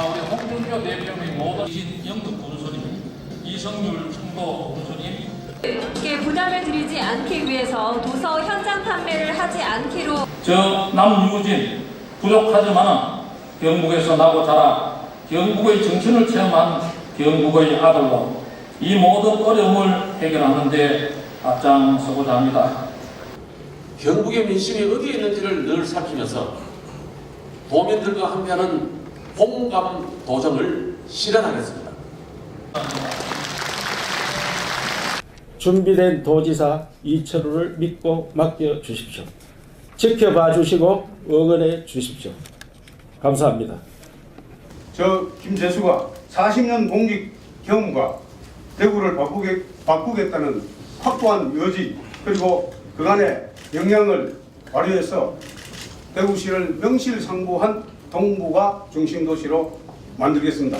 대표 대표님 모든 이진영덕 군수님, 이성률 청도 군수님, 이렇게 부담을 드리지 않기 위해서 도서 현장 판매를 하지 않기로 저 남유진 부족하지만 경북에서 나고 자라 경북의 정신을 체험한 경북의 아들로 이 모든 어려움을 해결하는 데 앞장서고자 합니다. 경북의 민심이 어디에 있는지를 늘 살피면서 도민들과 함께하는 홍감 도정을 실현하겠습니다. 준비된 도지사 이철우를 믿고 맡겨 주십시오. 지켜봐 주시고 응원해 주십시오. 감사합니다. 저 김재수가 40년 공직 경험과 대구를 바꾸게, 바꾸겠다는 확고한 의지 그리고 그간의 역량을 발휘해서 대구시를 명실상부한 동부가 중심 도시로 만들겠습니다.